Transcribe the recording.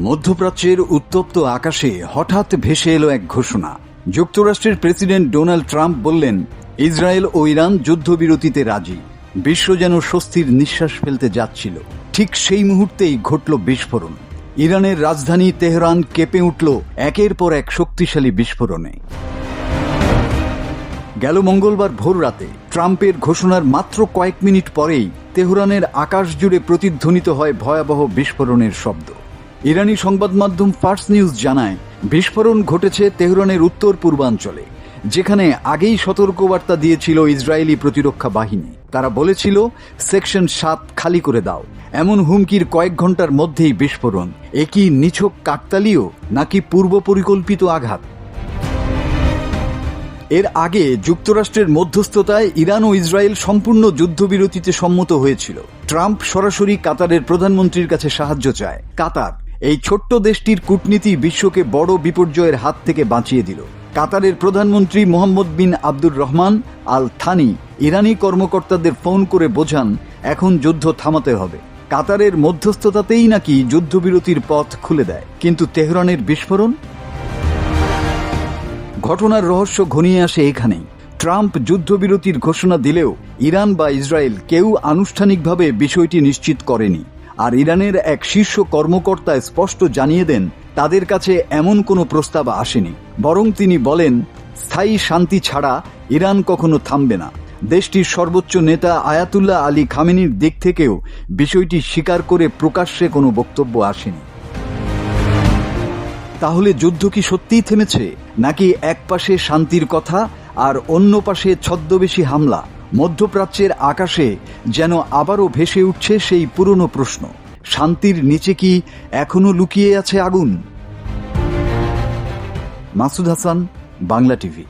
মধ্যপ্রাচ্যের উত্তপ্ত আকাশে হঠাৎ ভেসে এলো এক ঘোষণা। যুক্তরাষ্ট্রের প্রেসিডেন্ট ডোনাল্ড ট্রাম্প বললেন, ইসরায়েল ও ইরান যুদ্ধবিরতিতে রাজি। বিশ্ব যেন স্বস্তির নিঃশ্বাস ফেলতে যাচ্ছিল। ঠিক সেই মুহূর্তেই ঘটল বিস্ফোরণ। ইরানের রাজধানী তেহরান কেঁপে উঠল একের পর এক শক্তিশালী বিস্ফোরণে। গেল মঙ্গলবার ভোর রাতে ট্রাম্পের ঘোষণার মাত্র কয়েক মিনিট পরেই তেহরানের আকাশ জুড়ে প্রতিধ্বনিত হয় ভয়াবহ বিস্ফোরণের শব্দ। ইরানি সংবাদ মাধ্যম ফার্স নিউজ জানায়, বিস্ফোরণ ঘটেছে তেহরানের উত্তর পূর্বাঞ্চলে, যেখানে আগেই সতর্কবার্তা দিয়েছিল ইসরায়েলি প্রতিরক্ষা বাহিনী। তারা বলেছিল, সেকশন সাত খালি করে দাও। এমন হুমকির কয়েক ঘণ্টার মধ্যেই বিস্ফোরণ। এ কি নিছক কাকতালীয় নাকি পূর্ব পরিকল্পিত আঘাত? এর আগে যুক্তরাষ্ট্রের মধ্যস্থতায় ইরান ও ইসরায়েল সম্পূর্ণ যুদ্ধবিরতিতে সম্মত হয়েছিল। ট্রাম্প সরাসরি কাতারের প্রধানমন্ত্রীর কাছে সাহায্য চায়। কাতার এই ছোট্ট দেশটির কূটনীতি বিশ্বকে বড় বিপর্যয়ের হাত থেকে বাঁচিয়ে দিল। কাতারের প্রধানমন্ত্রী Mohammed bin Abdur Rahman Al Thani ইরানি কর্মকর্তাদের ফোন করে বোঝান, এখন যুদ্ধ থামাতে হবে। কাতারের মধ্যস্থতাতেই নাকি যুদ্ধবিরতির পথ খুলে দেয়। কিন্তু তেহরানের বিস্ফোরণ? ঘটনার রহস্য ঘনিয়ে আসে এখানেই। ট্রাম্প যুদ্ধবিরতির ঘোষণা দিলেও ইরান বা ইসরায়েল কেউ আনুষ্ঠানিকভাবে বিষয়টি নিশ্চিত করেনি। আর ইরানের এক শীর্ষ কর্মকর্তা স্পষ্ট জানিয়ে দেন, তাদের কাছে এমন কোনো প্রস্তাব আসেনি। বরং তিনি বলেন, স্থায়ী শান্তি ছাড়া ইরান কখনো থামবে না। দেশটির সর্বোচ্চ নেতা আয়াতুল্লাহ আলী খামেনির দিক থেকেও বিষয়টি স্বীকার করে প্রকাশ্যে কোনো বক্তব্য আসেনি। তাহলে যুদ্ধ কি সত্যিই থেমেছে? নাকি এক পাশে শান্তির কথা আর অন্য পাশে ছদ্মবেশী হামলা? মধ্যপ্রাচ্যের আকাশে যেন আবারও ভেসে উঠছে সেই পুরনো প্রশ্ন। শান্তির নিচে কি এখনও লুকিয়ে আছে আগুন? মাসুদ হাসান, বাংলা টিভি।